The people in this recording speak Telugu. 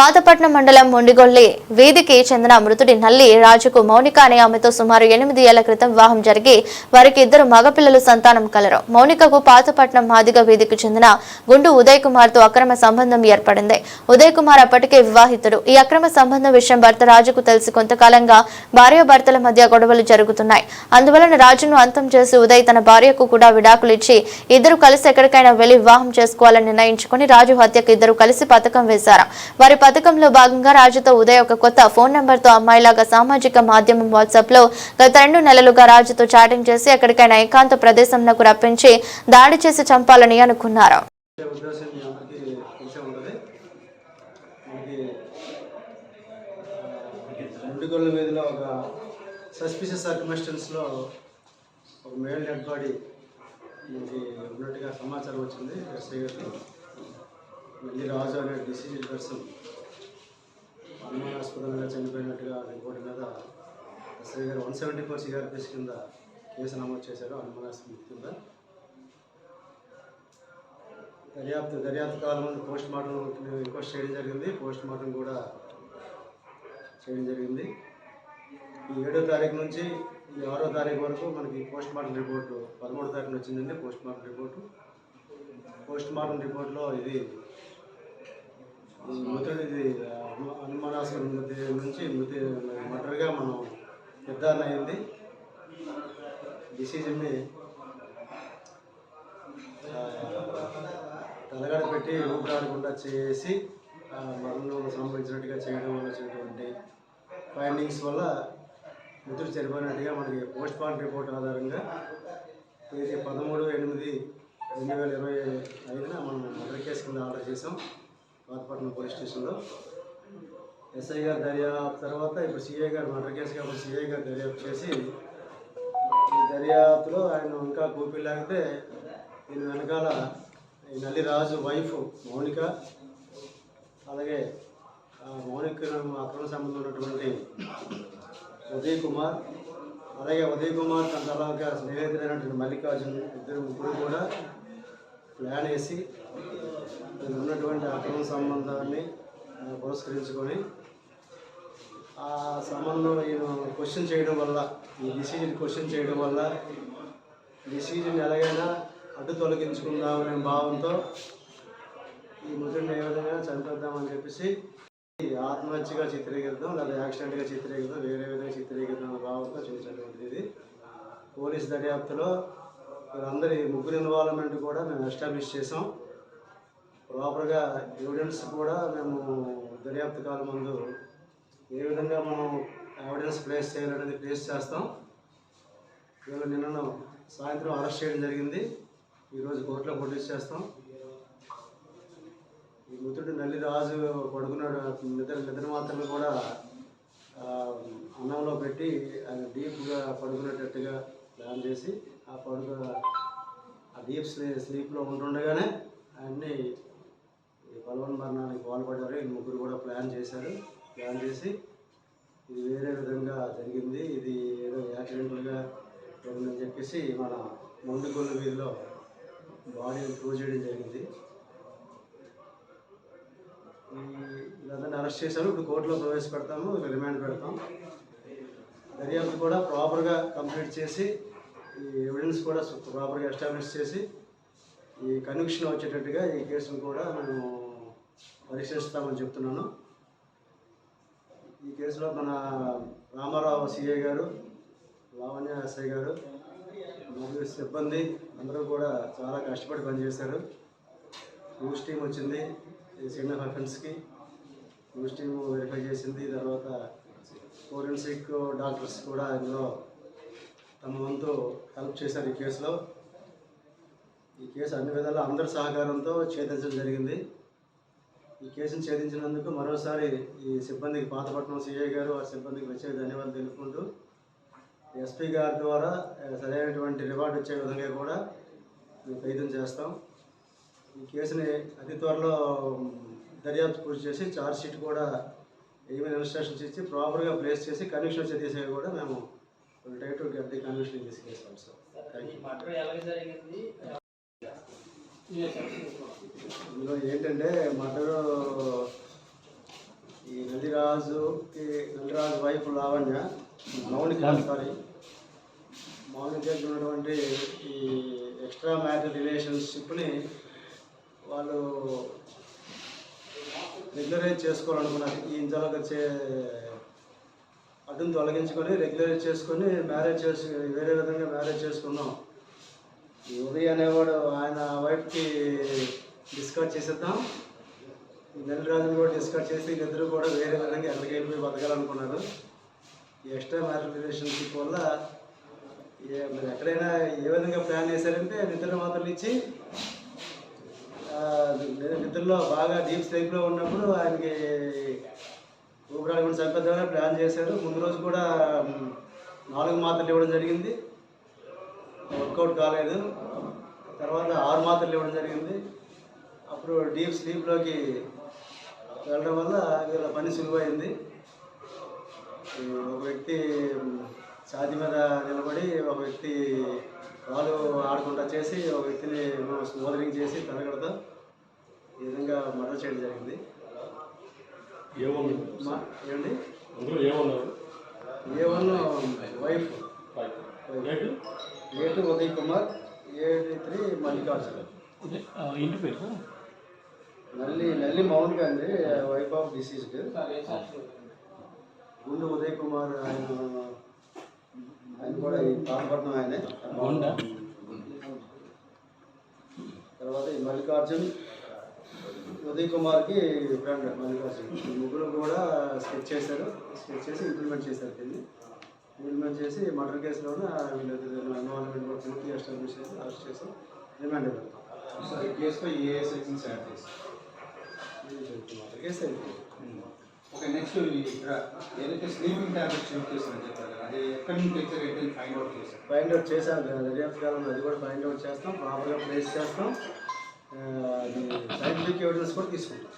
పాతపట్నం మండలం మొండిగొల్లి వీధికి చెందిన మృతుడి నల్లి రాజుకు మౌనిక అనే ఆమెతో సుమారు ఎనిమిది ఏళ్ళ క్రితం వివాహం జరిగి వారికి ఇద్దరు మగపిల్లలు సంతానం కలరు. మౌనికకు పాతపట్నం మాదిగ వీధికి చెందిన గుండు ఉదయ్ కుమార్తో అక్రమ సంబంధం ఏర్పడింది. ఉదయ్ కుమార్ అప్పటికే వివాహితుడు. ఈ అక్రమ సంబంధం విషయం భర్త రాజుకు తెలిసి కొంతకాలంగా భార్యాభర్తల మధ్య గొడవలు జరుగుతున్నాయి. అందువలన రాజును అంతం చేసి ఉదయ్ తన భార్యకు కూడా విడాకులు ఇచ్చి ఇద్దరు కలిసి ఎక్కడికైనా వెళ్ళి వివాహం చేసుకోవాలని నిర్ణయించుకుని రాజు హత్యకు ఇద్దరు కలిసి పథకం వేశారు. వారి పథకంలో భాగంగా రాజుతో ఉదయ్ ఒక కొత్త ఫోన్ నెంబర్తో అమ్మాయిలాగా సామాజిక మాధ్యమం వాట్సాప్లో గత రెండు నెలలుగా రాజుతో చాటింగ్ చేసి ఎక్కడికైనా ఏకాంత ప్రదేశంకు రప్పించి దాడి చేసి చంపాలని అనుకున్నారు. ఒక సస్పిషియస్ సర్కమిస్టెన్స్లో ఒక మేల్ డెడ్ బాడీ ఉన్నట్టుగా సమాచారం వచ్చింది. ఎస్ఐ గారికి మళ్ళీ రాజు అనే డిసీజ్ పర్సన్ అనుమానాస్పదంగా చనిపోయినట్టుగా రిపోర్ట్ మీద ఎస్ఐ గారు వన్ సెవెంటీ ఫోర్ సిఆర్పిఎస్ కింద కేసు నమోదు చేశారు. అనుమానాస్పద కింద దర్యాప్తు దర్యాప్తు కాలం ముందు పోస్ట్ మార్టం రిక్వెస్ట్ చేయడం జరిగింది. పోస్ట్ మార్టం కూడా చేయడం జరిగింది. ఈ ఏడో తారీఖు నుంచి ఈ ఆరో తారీఖు వరకు మనకి పోస్ట్ మార్టం రిపోర్టు పదమూడో తారీఖున వచ్చిందండి. Post mortem report. Post mortem రిపోర్ట్లో ఇది మృతుడి ఇది అను- అనుమానాస్పద మృతి నుంచి మృతి మటర్గా మనం నిర్ధారణ అయింది. డిసిజన్ని తలగడ పెట్టి ఊపిరాడకుండా చేసి మరణం సంభవించినట్టుగా చేయడం వల్ల చేటువంటి ఫైండింగ్స్ వల్ల మృతుడు చనిపోయినట్టుగా మనకి పోస్ట్ మార్టం రిపోర్ట్ ఆధారంగా తేదీ పదమూడు ఎనిమిది రెండు వేల ఇరవై ఐదున మనం మర్డర్ కేసు కింద ఆర్డర్ చేసాం పాతపట్నం పోలీస్ స్టేషన్లో. ఎస్ఐ గారు దర్యాప్తు తర్వాత ఇప్పుడు సిఐ గారు మర్డర్ కేసు కాబట్టి సిఐ గారు దర్యాప్తు చేసి ఈ దర్యాప్తులో ఆయన ఇంకా గోపి లేకపోతే దీని వెనకాల ఈ నల్లిరాజు వైఫ్ మౌనిక అలాగే ఆ మౌనిక అక్రమ సంబంధం ఉన్నటువంటి ఉదయ్ కుమార్ అలాగే ఉదయ్ కుమార్ తన తర్వాత స్నేహితులైనటువంటి మల్లికార్జున్ ఇద్దరు ముగ్గురు కూడా ప్లాన్ వేసి ఉన్నటువంటి అక్రమ సంబంధాన్ని పురస్కరించుకొని ఆ సంబంధం ఈయన క్వశ్చన్ చేయడం వల్ల ఈ డిసిజన్ క్వశ్చన్ చేయడం వల్ల డిసిజన్ ఎలాగైనా అడ్డు తొలగించుకుందామనే భావంతో ఈ మృతుడిని ఏ విధంగా చంపేద్దామని చెప్పేసి ఆత్మహత్యగా చిత్రీకరిద్దాం లేదా యాక్సిడెంట్గా చిత్రీకరిద్దాం వేరే విధంగా చిత్రీకరిద్దాం అనే భావంతో చేసినటువంటిది ఇది. పోలీస్ దర్యాప్తులో వీళ్ళందరి ముగ్గురు ఇన్వాల్వ్మెంట్ కూడా మేము ఎస్టాబ్లిష్ చేసాం ప్రాపర్గా ఎవిడెన్స్ కూడా మేము దర్యాప్తు కాలం ముందు ఏ విధంగా మనం ఎవిడెన్స్ ప్లేస్ చేయాలనేది ప్లేస్ చేస్తాం. వీళ్ళు నిన్న సాయంత్రం అరెస్ట్ చేయడం జరిగింది. ఈరోజు కోర్టులో ప్రొడ్యూస్ చేస్తాం. ఈ మృతుడు నల్లిరాజు పడుకున్నాడు. నిద్ర నిద్ర మాత్రమే కూడా అన్నంలో పెట్టి ఆయన డీప్గా పడుకునేటట్టుగా ప్లాన్ చేసి ఆ పడుక ఆ డీప్ స్లీ స్లీప్లో ఉంటుండగానే ఆయన్ని బలవన్ మరణానికి పాల్పడ్డారు. ఈ ముగ్గురు కూడా ప్లాన్ చేశారు. ప్లాన్ చేసి ఇది వేరే విధంగా జరిగింది. ఇది ఏదో యాక్సిడెంటల్గా జరిగిందని చెప్పేసి మన ముందుగొల్లు వీధిలో బాడీని ప్రూవ్ చేయడం జరిగింది. ఈ వీళ్ళందరినీ అరెస్ట్ చేశారు. ఇప్పుడు కోర్టులో ప్రవేశపెడతాము. రిమాండ్ పెడతాం. దర్యాప్తు కూడా ప్రాపర్గా కంప్లీట్ చేసి ఈ ఎవిడెన్స్ కూడా ప్రాపర్గా ఎస్టాబ్లిష్ చేసి ఈ కన్విక్షన్ వచ్చేటట్టుగా ఈ కేసును కూడా మేము పరిశీలిస్తామని చెప్తున్నాను. ఈ కేసులో మన రామారావు సిఐ గారు లావణ్య ఎస్ఐ గారు మరియు సిబ్బంది అందరూ కూడా చాలా కష్టపడి పనిచేశారు. న్యూస్ టీం వచ్చింది ఈ అఫెన్స్కి. న్యూస్ టీమ్ వెరిఫై చేసింది. తర్వాత ఫోరెన్సిక్ డాక్టర్స్ కూడా ఇందులో తమ వంతు హెల్ప్ చేశారు ఈ కేసులో. ఈ కేసు అన్ని విధాలా అందరి సహకారంతో ఛేదించడం జరిగింది. ఈ కేసును ఛేదించినందుకు మరోసారి ఈ సిబ్బందికి పాతపట్నం సిఐ గారు ఆ సిబ్బందికి ప్రత్యేక ధన్యవాదాలు తెలుపుకుంటూ ఎస్పీ గారి ద్వారా సరైనటువంటి రివార్డు వచ్చే విధంగా కూడా మేము ప్రయత్నం చేస్తాం. ఈ కేసుని అతి త్వరలో దర్యాప్తు పూర్తి చేసి ఛార్జ్ షీట్ కూడా ఏమైనా ఇన్స్ట్రక్షన్స్ ఇచ్చి ప్రాపర్గా ప్లేస్ చేసి కన్విక్షన్ వచ్చే తీసే కూడా మేము try to get the conviction తీసుకేస్తాం sir. ఇందులో ఏంటంటే మర్డర్ నల్లిరాజుకి నల్లిరాజు వైఫ్ లావణ్య మౌనిక సారీ మౌనికకి ఉన్నటువంటి ఈ ఎక్స్ట్రా మ్యాటర్ రిలేషన్షిప్ని వాళ్ళు రెగ్యులరైజ్ చేసుకోవాలనుకున్నారు. ఈ ఇంతలోకి వచ్చే అడ్డును తొలగించుకొని రెగ్యులరైజ్ చేసుకొని మ్యారేజ్ చేసి వేరే విధంగా మ్యారేజ్ చేసుకున్నాం. ఈ ఉదయ్ అనేవాడు ఆయన వైఫ్కి డిస్కస్ చేసేద్దాం. ఈ నెల రాజుని కూడా డిస్కస్ చేసి ఇద్దరు కూడా వేరే విధంగా ఎక్కడికి వెళ్ళిపోయి బతకాలనుకున్నారు. ఈ ఎక్స్ట్రా మ్యారేజ్ రిలేషన్షిప్ వల్ల మీరు ఎక్కడైనా ఏ విధంగా ప్లాన్ చేశారంటే నిద్ర మాత్రం ఇచ్చి నిద్రలో బాగా డీప్ స్లీప్లో ఉన్నప్పుడు ఆయనకి ఊపిరాడకుండా చంపేద్దామని ప్లాన్ చేశారు. ముందు రోజు కూడా నాలుగు మాత్రలు ఇవ్వడం జరిగింది. వర్కౌట్ కాలేదు. తర్వాత ఆరు మాత్రలు ఇవ్వడం జరిగింది. అప్పుడు డీప్ స్లీప్లోకి వెళ్ళడం వల్ల వీళ్ళ పని సులువైంది. ఒక వ్యక్తి ఛాతి మీద నిలబడి ఒక వ్యక్తి కాలు ఆడకుండా చేసి ఒక వ్యక్తిని స్మోదరింగ్ చేసి తనగడతా ఈ విధంగా మర్డర్ చేయడం జరిగింది. ఏమండి? A one wife. A two Uday Kumar A three Mallikarjuna. ఇంటి పేరు? నల్లి నల్లి మౌనిక అండి వైఫ్ ఆఫ్ డిసీజ్డ్ గుండు ఉదయ్ కుమార్ ఆయన ఆయన కూడా ఈ పాతపట్నం ఆయనే? తర్వాత ఈ మల్లికార్జున్ ఉదయ్ కుమార్కి ఫ్రెండ్ మల్లికార్జున్ ముగ్గురు కూడా స్కెచ్ చేశారు. స్కెచ్ చేసి ఇంప్లిమెంట్ చేశారు దీన్ని. ఇంప్లిమెంట్ చేసి మర్డర్ కేసులోనే వీళ్ళు ఇన్వాల్వ్మెంట్ కూడా పూర్తి ఎస్టాబ్లిష్ చేసి అరెస్ట్ చేసి రిమాండ్ పెడతాం సార్ ఈ కేసులో ఏ సెక్షన్స్ యాడ్ చేసి మర్డర్ కేసు అయిపోయింది ఓకే నెక్స్ట్ ఏదైతే స్లీపింగ్ టాబ్లెట్స్ యూజ్ చేస్తారని చెప్పారు కదా, అది ఎక్కడి నుంచి తెచ్చారు ఫైండ్ అవుట్ చేశారు? ఫైండ్ అవుట్ చేశాం దర్యాప్తు కాలంలో అది కూడా ఫైండ్ అవుట్ చేస్తాం ప్రాపర్గా ప్లేస్ చేస్తాం సైంటిఫిక్ ఎవిడెన్స్ కూడా తీసుకుంటాం.